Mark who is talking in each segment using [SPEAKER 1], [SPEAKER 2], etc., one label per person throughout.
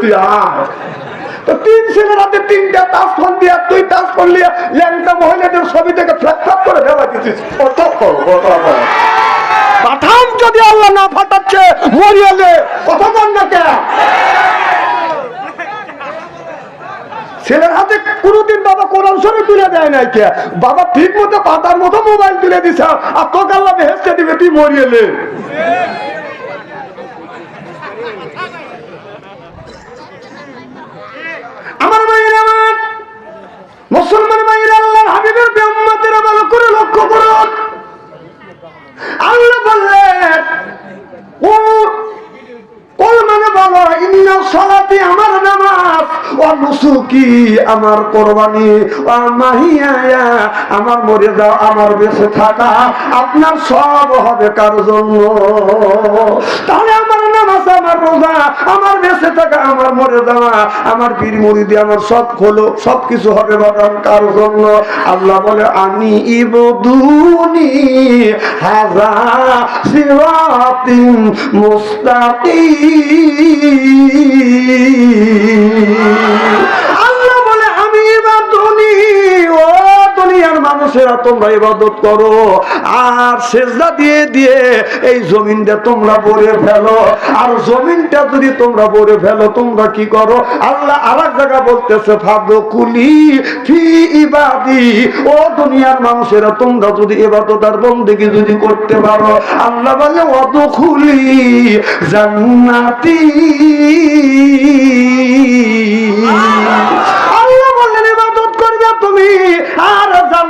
[SPEAKER 1] তুই আয়। কত ছেলের হাতে কোনোদিন বাবা কোরআন শরীফ তুলে দেয় নাই কে? বাবা ঠিক মতো পাতার মতো মোবাইল তুলে দিছে, আর তোকে আল্লাহ বেহেস্তে দিবে, তুই মরিয়েলে আমার ভাইয়ের আমার। মুসলমান ভাইয়ের আল্লাহর হাবিবের ব্রহ্মাতেরা ভালো করে লক্ষ্য করুন। আল্লাহ বললেন মানে ও আপনার সব হবে কার জন্য? তাহলে আমার রোজা আমার বেঁচে থাকা, আমার মরে যাওয়া, আমার পীর মুড়িদি আমার সব খোলো সব কিছু হবে বাদাম কার জন্য? আল্লাহ বলে, আমি ইবদুনি হাজা সিরাতিম মুস্তাকিম। দুনিয়ার মানুষেরা তোমরা ইবাদত করো। আর সেজদা দিয়ে দিয়ে এই জমিনটা তোমরা ভরে ফেলো। আর জমিনটা যদি তোমরা ভরে ফেলো, তোমরা কি করো? আল্লাহ আর এক জায়গা বলতেছে ফাদো কুলি ফি ইবাদি। ও দুনিয়ার মানুষেরা, তোমরা যদি ইবাদত আর বন্দেগী যদি করতে পারো, আল্লাহ বলে অত খুলি জান্নাতি।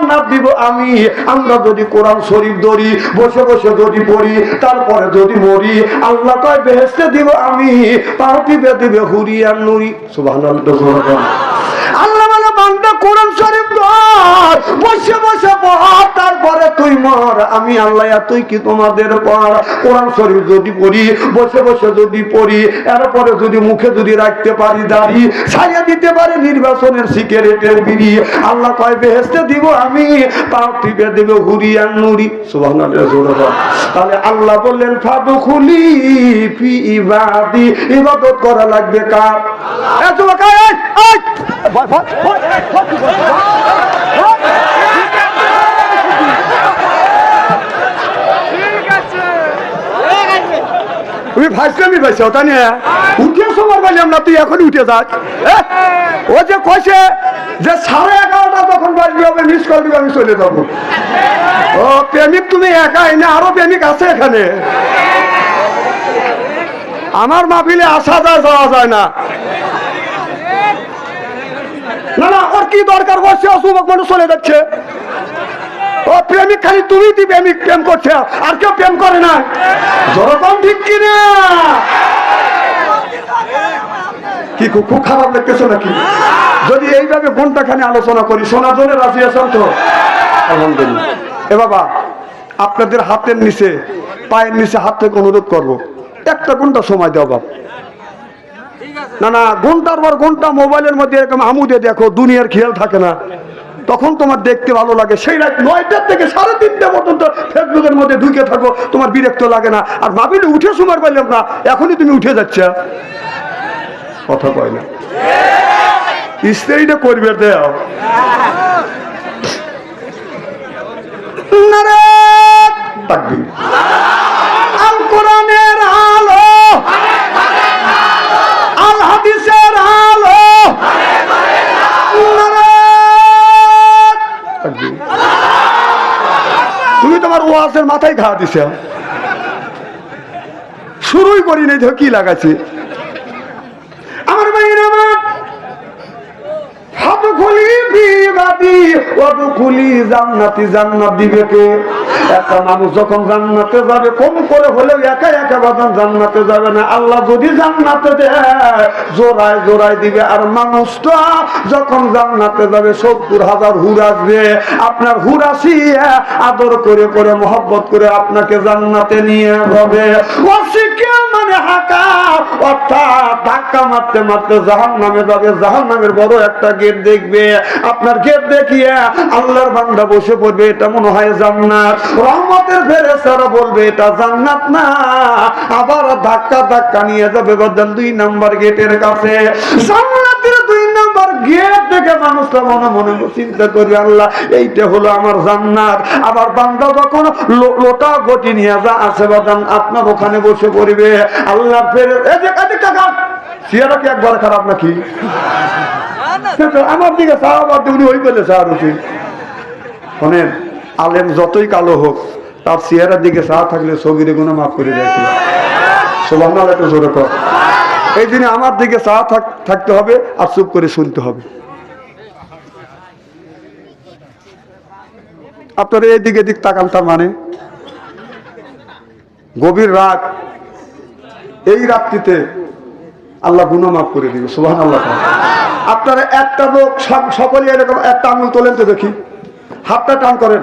[SPEAKER 1] জান্নাত দিব আমি। আমরা যদি কোরআন শরীফ ধরি, বসে বসে যদি পড়ি, তারপরে যদি মরি, আল্লাহ তাই বেহেস্তে দিব আমি, পার্টি টিপে দিবে আর নুরি আল্লাহ মানে কোরআন শরীফ ধর বসে বসে পড় তারপরে তুই মর আমি আল্লাহ তুই কি তোমাদের পর কোরআন শরীফ যদি পড়ি বসে বসে যদি পড়ি এরপরে যদি মুখে যদি রাখতে পারি দাড়ি ছাইয়া দিতে পারি নির্বাচনের সিগারেটের বিড়ি আল্লাহ কয় বেহেস্তে দিব আমি পাও টিপে দেবে হুরিয়ান নুরি সুবহানাল্লাহ সুবহানাল্লাহ। তাহলে আল্লাহ বললেন ফাদু খুলি ইবাদি ইবাদত করা লাগবে কার এত কায় তুমি ফাইসলামি পাইছ তা নিয়ে উঠে সময় পাইলাম না, তুই এখন উঠে এ? ও যে কইছে যে সাড়ে এগারোটা তখন বাজবে হবে মিস কল দিবে, আমি চলে যাব। ও, প্রেমিক তুমি একাই না, আরও প্রেমিক আছে এখানে। আমার মাহফিলে আসা যায়, যাওয়া যায় না। না না, ওর কি দরকার? বসে অসুখ মানুষ চলে যাচ্ছে। ও প্রেমিক, খালি তুমি দি প্রেমিক প্রেম করছে আর কেউ প্রেম করে না। যেরকম ঠিক কিনা? কি খুব খারাপ লাগতেছে নাকি? যদি এইভাবে ঘন্টাখানে আলোচনা করি শোনার জন্য রাজি আছেন তো? এ বাবা, আপনাদের হাতের নিচে, পায়ের নিচে হাত থেকে অনুরোধ করব, একটা ঘণ্টা সময় দাও বাপ। না না ঘণ্টার পর ঘণ্টা মোবাইলের মধ্যে এরকম আমুদে দেখো, দুনিয়ার খেয়াল থাকে না। তখন তোমার দেখতে ভালো লাগে। সেই রাত নয়টার থেকে সাড়ে তিনটা পর্যন্ত ফেসবুকের মধ্যে ঢুকে থাকো তোমার বিরক্ত লাগে না। আর মাবিলে উঠে সময় পাইলাম না এখনই তুমি উঠে যাচ্ছে। কথা কয় না। স্ত্রীটা করবে দেও আল কোরআনের আলো আল হাদিসের আলো নারে তাকবীর। তুমি তোমার ওয়াজের মাথায় ঘা দিছে। শুরুই করি নাই ধর কি লাগাচ্ছে আমার ভাইয়ের আমার হাত খুলি বিবাদী অত খুলি জান্নাতি জান্নাত দিবে কে? একটা মানুষ যখন জান্নাতে যাবে, কম করে হলেও একা একা জান্নাতে যাবে না। আল্লাহ যদি জান্নাতে দেয়, জোড়ায় জোড়ায় দিবে। আর মানুষটা যখন জান্নাতে যাবে, সত্তর হাজার হুর আসবে। আপনার হুর আদর করে করে, মহব্বত করে আপনাকে জান্নাতে নিয়ে যাবে। মানে হাঁকা, অর্থাৎ ধাক্কা মারতে মারতে জাহান নামে যাবে। জাহান নামের বড় একটা গেট দেখবে। আপনার গেট দেখিয়ে আল্লাহর বান্দা বসে পড়বে, এটা মনে হয় জান্নাত। রহমতের ফেরেস্তারা বলবে এটা জান্নাত না। আবার ধাক্কা ধাক্কা নিয়ে যাবে বদল দুই নাম্বার গেটের কাছে। জান্নাতের দুই নাম্বার গেট থেকে মানুষটা মনে মনে চিন্তা করবে আল্লাহ এইটা হলো আমার জান্নাত। আবার বান্দা যখন লো- লোটা গটি নিয়ে যা আছে বাদান আপনার ওখানে বসে পড়বে। আল্লাহ ফেরে এই যে কাজে সিয়ারা কি একবার খারাপ নাকি? আমার দিকে সাহাবার উনি ওই বলে সাহার উচিত শোনেন আলেম যতই কালো হোক, তার চেহারার দিকে চা থাকলে ছবিরে গুলো মাফ করে দেয় সোভান একটু জোরে কর এই দিনে আমার দিকে চা থাকতে হবে আর চুপ করে শুনতে হবে। আপনার এই দিকে তাকান, তার মানে? গভীর রাত, এই রাত্রিতে আল্লাহ গুণ মাফ করে দিবে সুবাহ আল্লাহ আপনারা একটা লোক সকলে এরকম একটা আঙুল তোলেন তো দেখি। হাতটা টান করেন।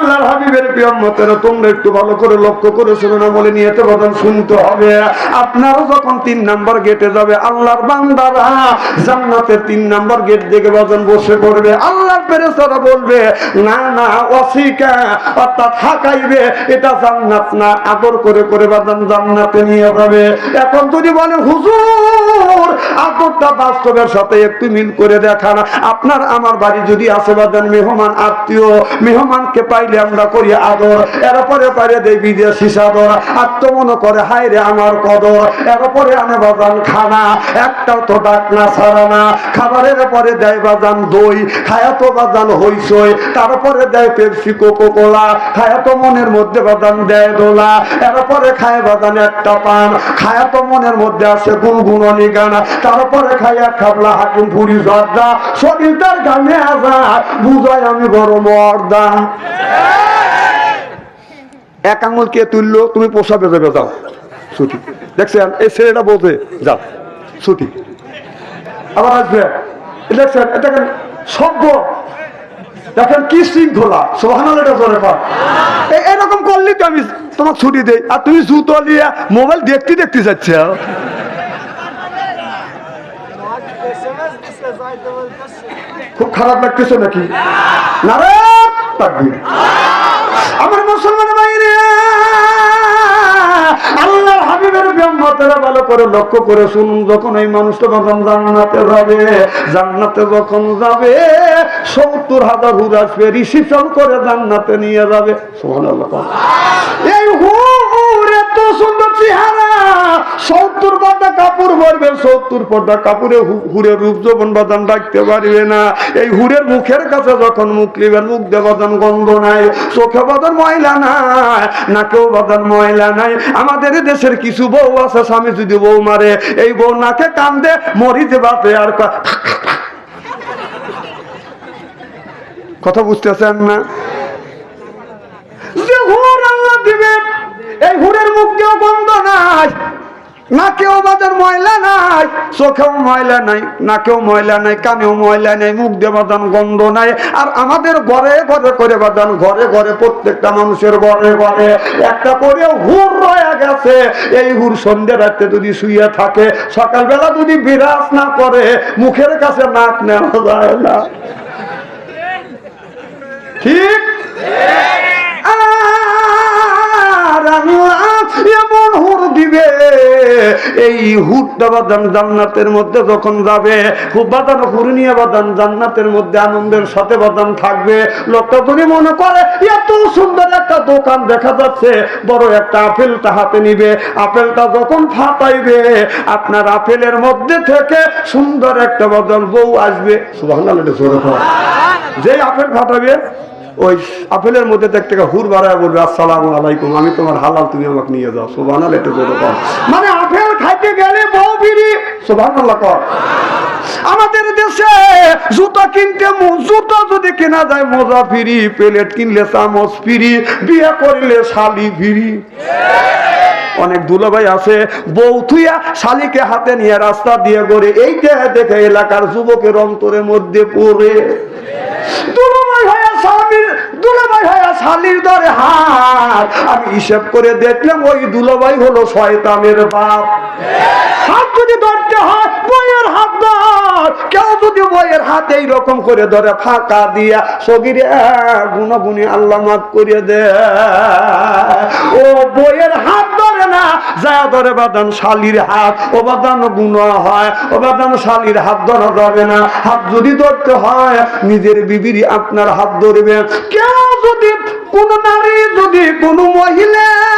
[SPEAKER 1] আল্লাহর হাবিবের প্রিয়মতের তোমরা একটু ভালো করে লক্ষ্য করে শুনে বলে নিয়েতে বদন শুনতে হবে। আপনারা যখন তিন নাম্বার গেটে যাবে, আল্লাহর বান্দারা জান্নাতের তিন নাম্বার গেট দেখে বদন বসে পড়বে। আল্লাহর পেরেছারা বলবে, না না অসিকা অর্থাৎ হাকাইবে, এটা জান্নাত না। আদর করে করে বাদান জান্নাতে নিয়ে যাবে। এখন যদি বলে, হুজুর আদরটা বাস্তবের সাথে একটু মিল করে দেখান। আপনার আমার বাড়ি যদি আসে বাদান মেহমান আত্মীয়, মেহমানকে পাইলে আমরা করি আদর। এরপরে পারে দেই বিদেশি সাদর আত্ম মনে করে হাই রে আমার কদর। এরপরে আনে বাজান খানা। একটাও তো ডাক না, ছাড়া না। খাবারের পরে দেয় বাজান দই। খায়া তো বাজান হইসই তারপরে দেয় পেপসি কোকো কোলা খায়া তো মনের মধ্যে বাজান দেয় দোলা। এরপরে খায় বাজান একটা পান। খায়া তো মনের মধ্যে আছে গুনগুননি গান। তারপরে খায়া খাবলা হাকিম পুরি জর্দা শরীর তার গানে আসা বুঝাই আমি বড় মর্দা। এক আঙুল কে তুললো, তুমি পোষাবে যাবে যাও ছুটি দেখছেন, এই ছেলেটা বলছে যাও ছুটি আবার আসবে। দেখছেন কেন সভ্য দেখেন, কি শৃঙ্খলা। সোহান জোরে এরকম করলে তো আমি তোমাকে ছুটি দেই। আর তুমি জুতো নিয়ে মোবাইল দেখতে দেখতে যাচ্ছে। খুব খারাপ লাগতেছে নাকি। আমার মুসলমান ভাইরে, আল্লাহর হাবিবের ব্রহ্মতেরা ভালো করে লক্ষ্য করে শুনুন, যখন এই মানুষটা যখন জান্নাতে যাবে, জান্নাতে যখন যাবে, সত্তর হাজার হুর আসবে রিসিপশন করে জান্নাতে নিয়ে যাবে। সুবহানাল্লাহ। এই হুর এত সুন্দর চেহারা সত্তর পর্দা কাপড় পরবে সত্তর পর্দা কাপড়ে হুরের রূপ যৌবন বাদান রাখতে পারবে না, এই হুরের মুখের কাছে যখন মুখ লিবেন মুখ গন্ধ নাই, চোখে বাদান ময়লা নাই, নাকেও বাদান ময়লা নাই। আমাদের দেশের কিছু বউ আছে, স্বামী যদি বউ মারে, এই বউ নাকে কান্দে মরিতে বাপে আর কথা বুঝতেছেন না? নাকেও বাজার ময়লা নাই চোখেও ময়লা নাই নাকেও ময়লা নাই কানেও ময়লা নাই মুখ দিয়ে বাদান গন্ধ নাই। আর আমাদের ঘরে ঘরে করে বাদান ঘরে ঘরে প্রত্যেকটা মানুষের ঘরে ঘরে একটা করে হুর রয়ে গেছে। এই হুর সন্ধ্যে রাতে যদি শুয়ে থাকে সকালবেলা যদি বিরাজ না করে মুখের কাছে নাক নেওয়া যায় না। ঠিক? আর এমন হুর দিবে। এই হুরটা বাদান জান্নাতের মধ্যে যখন যাবে, খুব বাদান হুর নিয়ে বাদান জান্নাতের মধ্যে আনন্দের সাথে বাদান থাকবে। লোকটা যদি মনে করে, এত সুন্দর একটা দোকান দেখা যাচ্ছে, বড় একটা আপেলটা হাতে নিবে। আপেলটা যখন ফাটাইবে, আপনার আপেলের মধ্যে থেকে সুন্দর একটা বদল বউ আসবে। সুবাহ যে আপেল ফাটাবে ওই আপেলের মধ্যে দেখতে হুর বাড়ায় বলবে, আসসালাম আলাইকুম, আমি তোমার হালাল তুমি আমাকে নিয়ে যাও। একটু কর মানে আপেল খাইতে গেলে বউ সোভান কর। আমাদের দেশে জুতা কিনতে জুতা যদি কেনা যায়, মজা ফিরি। প্লেট কিনলে চামচ ফিরি, বিয়ে করলে শালি ফিরি। অনেক দুলাভাই আছে, বউ থুইয়া শালিকে হাতে নিয়ে রাস্তা দিয়ে গড়ে, এইটা দেখে এলাকার যুবকের অন্তরের মধ্যে পড়ে। দুলাভাই শালির দরে আমি হিসেব করে দেখলাম ওই হলো শয়তানের বাপ। হাত যদি ধরতে হয়, বইয়ের হাত ধর। কেউ যদি বইয়ের হাত এইরকম করে ধরে ফাঁকা দিয়া সগিরে গুণগুণি আল্লাহ মাফ করে দে। ও বইয়ের হাত ধরে না যা ধরে বাদান শালির হাত, ও বাদান গুণা হয়, ও বাদান শালির হাত ধরা যাবে না। হাত যদি ধরতে হয়, নিজের বিবিরি আপনার হাত ধরবে। কেউ যদি কোন নারী, যদি কোন মহিলা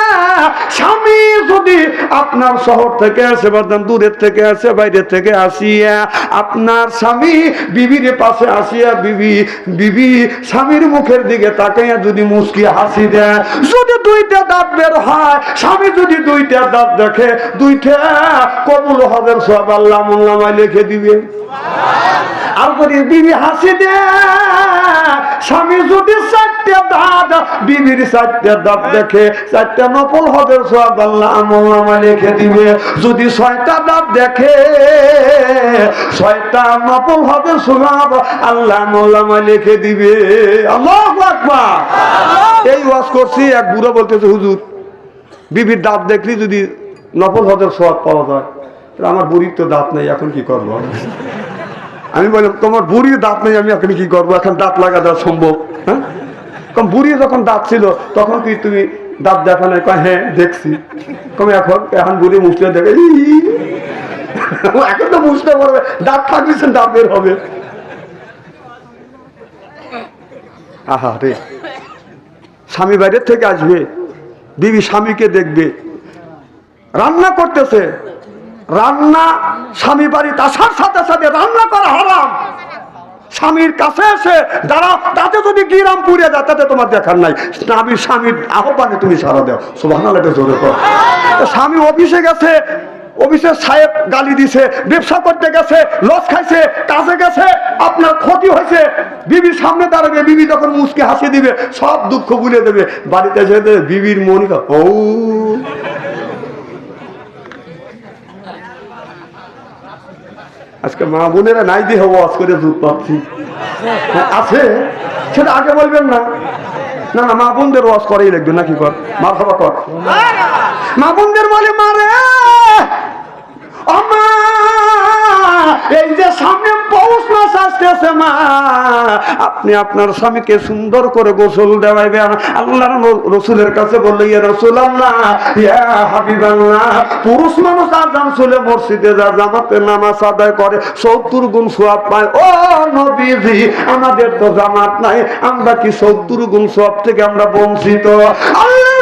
[SPEAKER 1] স্বামী যদি আপনার শহর থেকে আসে বা দূরের থেকে আসে বাইরে থেকে আসিয়া আপনার স্বামী বিবির পাশে আসিয়া বিবি বিবি স্বামীর মুখের দিকে তাকাইয়া যদি মুসকি হাসি দেয়, যদি দুইটা দাঁত বের হয়, স্বামী যদি দুইটা দাঁত দেখে, দুইটা কবুল হবেন সব আল্লাহ মোল্লামায় লিখে দিবে। আর যদি বিবি হাসি দে স্বামী যদি চারটে দাঁত, বিবির চারটে দাঁত দেখে, চারটে নকল হবে সব আল্লাহ লিখে দিবে। যদি ছয়টা দাঁত দেখে ছয়টা নকল হবে সব আল্লাহ মৌলামা লিখে দিবে। আল্লাহ এই ওয়াজ করছি এক বুড়ো বলতেছে হুজুর বিবির দাঁত দেখলি যদি নকল হদের সব পাওয়া যায়? আমার বুড়ির তো দাঁত নেই এখন কি করব? আমি বললাম তোমার বুড়ির দাঁত নেই আমি এখন কি করব? এখন দাঁত লাগা দেওয়া সম্ভব হ্যাঁ? বুড়ি যখন দাঁত ছিল তখন কি তুমি দাঁত দেখা নাই, কয় হ্যাঁ দেখছি। কম এখন এখন বুড়ি মুছলে দেখে। এখন তো মুছতে পারবে, দাঁত থাকবে দাঁত বের হবে। আহা রে। স্বামী বাইরের থেকে আসবে বিবি স্বামীকে দেখবে। রান্না করতেছে। রান্না স্বামী বাড়িতে আসার সাথে সাথে রান্না করা হারাম। স্বামীর কাছে এসে দাঁড়া, তাতে যদি গিরাম পুড়ে যায় তাতে তোমার দেখার নাই। স্বামীর স্বামীর আহ্বানে তুমি সারা দাও। সুবাহ জোরে কর। স্বামী অফিসে গেছে অফিসের সাহেব গালি দিছে, ব্যবসা করতে গেছে, লস খাইছে, কাজে গেছে, আপনার ক্ষতি হয়েছে। বিবির সামনে দাঁড়াবে, বিবি যখন মুসকে হাসি দিবে, সব দুঃখ ভুলে দেবে। বাড়িতে দেখবে বিবির মনিকা ও আজকে মা বোনেরা নাই দিয়ে ওয়াজ করে দুধ পাচ্ছি। হ্যাঁ, আছে। সেটা আগে বলবেন না। না না মা বোনদের ওয়াজ করেই লাগবে নাকি কর? মা বাবা কর। মা বোনদের বলে মারে এই যে সামনে পৌষ মাস আসতেছে মা, আপনি আপনার স্বামীকে সুন্দর করে গোসল দেওয়াইবেন। আল্লাহর রসুলের কাছে বললে, ইয়া রসুল আল্লাহ পুরুষ মানুষ আজান চলে মসজিদে যা জামাতে নামাজ আদায় করে, সত্তর গুণ সোয়াব পায়। ও নবীজি, আমাদের তো জামাত নাই, আমরা কি সত্তর গুণ সোয়াব থেকে আমরা বঞ্চিত? আল্লাহ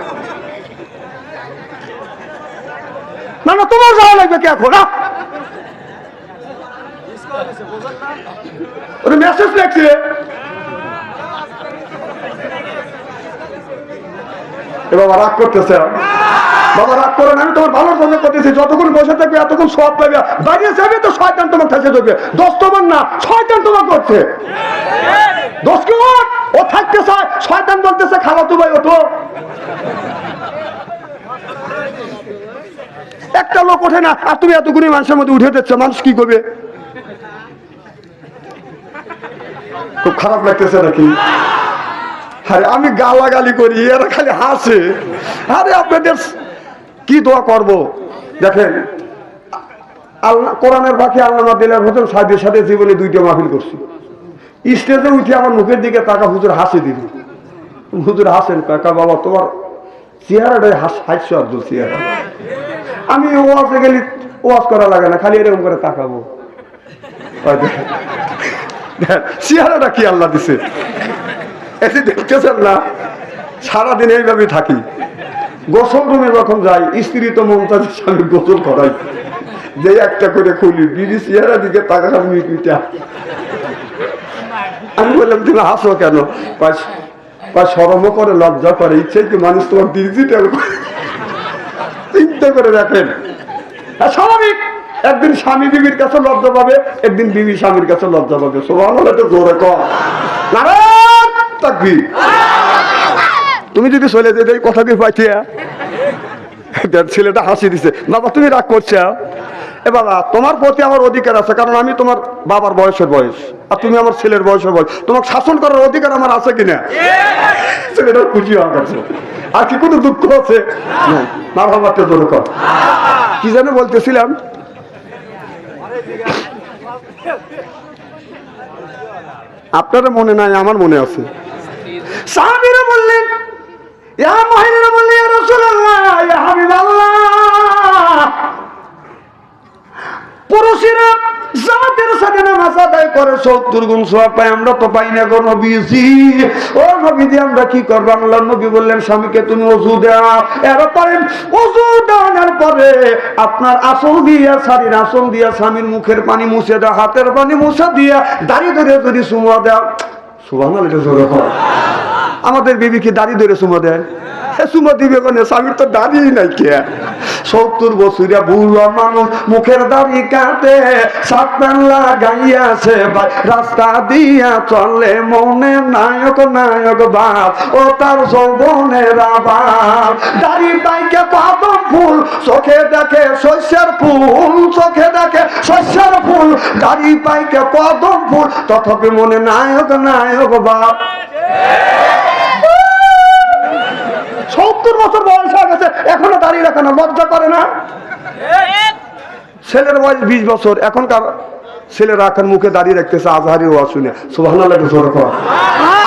[SPEAKER 1] না না, তোমার যাওয়া লাগবে কে এখন মেসেজ লেখছে। এ বাবা রাগ করতেছে। বাবা রাগ করে না আমি তোমার ভালোর জন্য করতেছি। যতক্ষণ বসে থাকবে, এতক্ষণ সব পাবে বাইরে যাবে তো শয়তান তোমার কাছে দেবে দশ তোমার না, শয়তান তোমার করছে। দশ কি ও থাকতে চায়, শয়তান বলতেছে, খালা তো ভাই, ওঠো। একটা লোক ওঠে না, আর তুমি এতগুলি মানুষের মধ্যে উঠে দিচ্ছ মানুষ কি করবে? খুব খারাপ লাগতেছে নাকি? আরে আমি গালাগালি করি, এরা খালি হাসে। আরে আপনাদের কি দোয়া করব? দেখেন, আল্লাহ কোরআনের বাকি আল্লাহ দিলের হোসেন সাহেবের সাথে জীবনে দুইটা মাহফিল করছি। স্টেজে উঠে আমার মুখের দিকে তাকা হুজুর হাসি দিল। হুজুর হাসেন, কাকা বাবা, তোমার চেহারাটাই হাস হাস্য আব্দুল চেহারা। আমি ওয়াজে গেলি ওয়াজ করা লাগে না, খালি এরকম করে তাকাবো। চেহারাটা কি আল্লাহ দিছে? এসে দেখতেছেন না, সারাদিন এইভাবেই থাকি। গোসল রুমে যখন যাই, স্ত্রী তো মমতাজের স্বামী গোসল করাই। যে একটা করে খুলি, বিড়ি চেহারা দিকে আমি পিঠা আমি বললাম, তুমি হাসো কেন? সরমও করে, লজ্জা করে ইচ্ছে কি মানুষ তোমার ডিজিটাল চিন্তা করে হ্যাঁ, স্বাভাবিক একদিন স্বামী বিবির কাছে লজ্জা পাবে একদিন বিবি স্বামীর কাছে লজ্জা পাবে। সোভান হলে তো জোরে কম তুমি যদি চলে যেতে কথা কি পাইছি ছেলেটা হাসি দিছে। বাবা তুমি রাগ করছে। এ বাবা, তোমার প্রতি আমার অধিকার আছে, কারণ আমি তোমার বাবার বয়সের বয়স, আর তুমি আমার ছেলের বয়সের বয়স। তোমাকে শাসন করার অধিকার আমার আছে কিনা? ছেলেটা খুশি হওয়া গেছে। আর কি কোনো দুঃখ আছে? না বাবাকে জোরে কর। কি যেন বলতেছিলাম? আপনারা মনে নাই, আমার মনে আছে। সাহাবীরা বললেন, ইয়া মহিলারা বললেন ইয়া রাসূলুল্লাহ, ইয়া হাবিবাল্লাহ। পুরুষেরা জামাতের সাথে নামাজ আদায় করে সত্তর গুণ সওয়াব পায়। আমরা তো পাই না গো নবীজি। ও নবীজি, আমরা কি করব? আল্লাহ নবী বললেন, স্বামীকে তুমি পরে আপনার দিয়া শাড়ির দিয়া স্বামীর মুখের পানি মুছে দাও, হাতের পানি মুছে দিয়া দাঁড়িয়ে ধরে যদি সুমা দাও। সুবাহ আমাদের বিবি কি দাড়ি ধরে সুমা দেয়? সুমা দিবে স্বামীর তো দাড়ি নাই কে? সত্তর বছরিয়া বুড়া মানুষ মুখের দাড়ি কাটে সাতপান লাগাইয়াছে ভাই। রাস্তা দিয়া চলে মনে নায়ক নায়ক বাপ, ও তার দাড়ি পাইকে পাদম ফুল, চোখে দেখে শস্যের ফুল, চোখে দেখে শস্যের ফুল। দাড়ি পাইকে কদম ফুল, তথাপি মনে নায়ক নায়ক বাপ। সত্তর বছর বয়স হয়ে গেছে, এখনও দাঁড়িয়ে রাখে না, লজ্জা করে না? ছেলের বয়স বিশ বছর, এখনকার ছেলেরা এখন মুখে দাঁড়িয়ে রাখতেছে আজহারি ওয়াজ শুনে। সুবাহ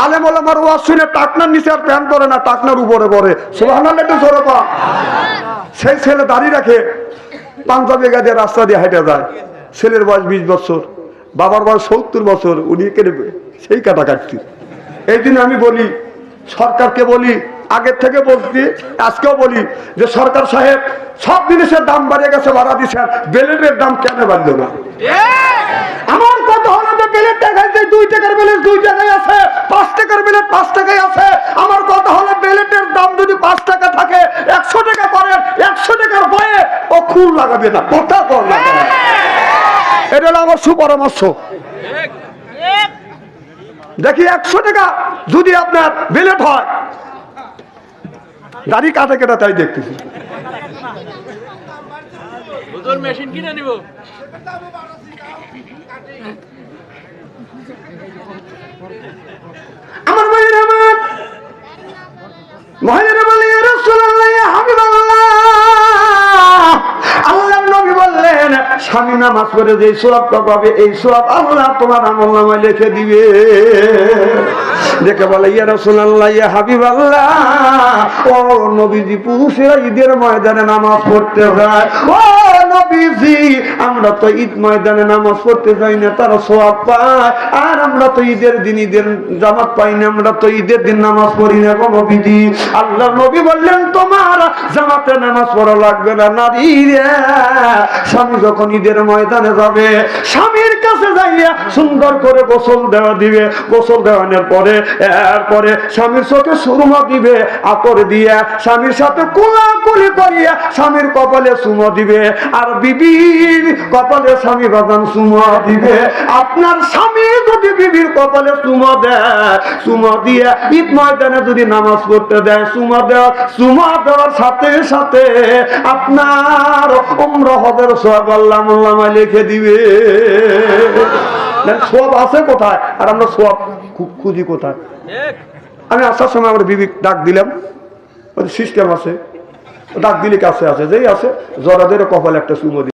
[SPEAKER 1] আলেম ওলামার ওয়াজ শুনে টাকনার নিচে আর প্যান্ট পরে না, টাকনার উপরে পরে সুবাহ সেই ছেলে দাঁড়িয়ে রাখে, পাঞ্জাবি গা দিয়ে রাস্তা দিয়ে হেঁটে যায়। ছেলের বয়স বিশ বছর, বাবার বয়স সত্তর বছর, উনি কেটে সেই কাটা কাটতি। এই দিন আমি বলি, সরকারকে বলি আগের থেকে বলছি, আজকেও বলি যে সরকার সাহেব, সব জিনিসের দাম বাড়িয়ে গেছে বাড়া দিচ্ছেন বেলেটের দাম কেন বাড়লো না? আমার কথা হলো যে বেলেট টাকায় যে দুই টাকার বেলেট দুই টাকায় আছে, পাঁচ টাকার বেলেট পাঁচ টাকায় আছে। আমার কথা হলো বেলেটের দাম যদি পাঁচ টাকা থাকে, একশো টাকা করেন, একশো টাকার বয়ে ও খুন লাগাবে না কথা কর না। এটা হলো আমার সুপরামর্শ। দেখি একশো টাকা যদি আপনার বিলেট হয় দাড়ি কাটা কেটে তাই দেখতেছি
[SPEAKER 2] হুজুর মেশিন কিনে নিব
[SPEAKER 1] আমার ভাইয়ের আমার মহিলারা বলে রসুল্লাহ হাবিবাল্লাহ।" বললেন স্বামী নামাজ পড়ে যে সোয়াবটা পাবে এই সোয়াব আল্লাহ তোমার আমল নামায় লিখে দিবে। দেখে বলে, ইয়া রাসূলুল্লাহ, ইয়া হাবিবাল্লাহ, ও নবীজি, পুরুষেরা ঈদের ময়দানে নামাজ পড়তে হয়। ও নবীজি, আমরা তো ঈদ ময়দানে নামাজ পড়তে যাই না, তারা সোয়াব পায়। আর আমরা তো ঈদের দিন, ঈদের জামাত পাই না, আমরা তো ঈদের দিন নামাজ পড়ি না কোনো বিধি আল্লাহ নবী বললেন, তোমার জামাতে নামাজ পড়া লাগবে না, নারী রে। স্বামী যখন ঈদের ময়দানে যাবে, স্বামীর কাছে যাইয়া সুন্দর করে গোসল দেওয়া দিবে। গোসল দেওয়ানোর পরে, এরপরে স্বামীর চোখে সুরমা দিবে আতর দিয়া স্বামীর সাথে কোলাকুলি করিয়া স্বামীর কপালে সুমো দিবে আর বিবির কপালে স্বামী বাদান সুমো দিবে। আপনার স্বামী যদি বিবির কপালে সুমো দেয় সুমো দিয়ে ঈদ ময়দানে যদি নামাজ পড়তে দেয় সুমো দেওয়া সুমো দেওয়ার সাথে সাথে আপনার উমর হদের সব আল্লাহ মোল্লামা লিখে দিবে। সব আছে কোথায়? আর আমরা সব খুঁজি কোথায়? আমি আসার সময় আমার বিবি ডাক দিলাম সিস্টেম আছে। ডাক দিলে কাছে আছে যেই আছে জরাদের কপালে একটা সুমো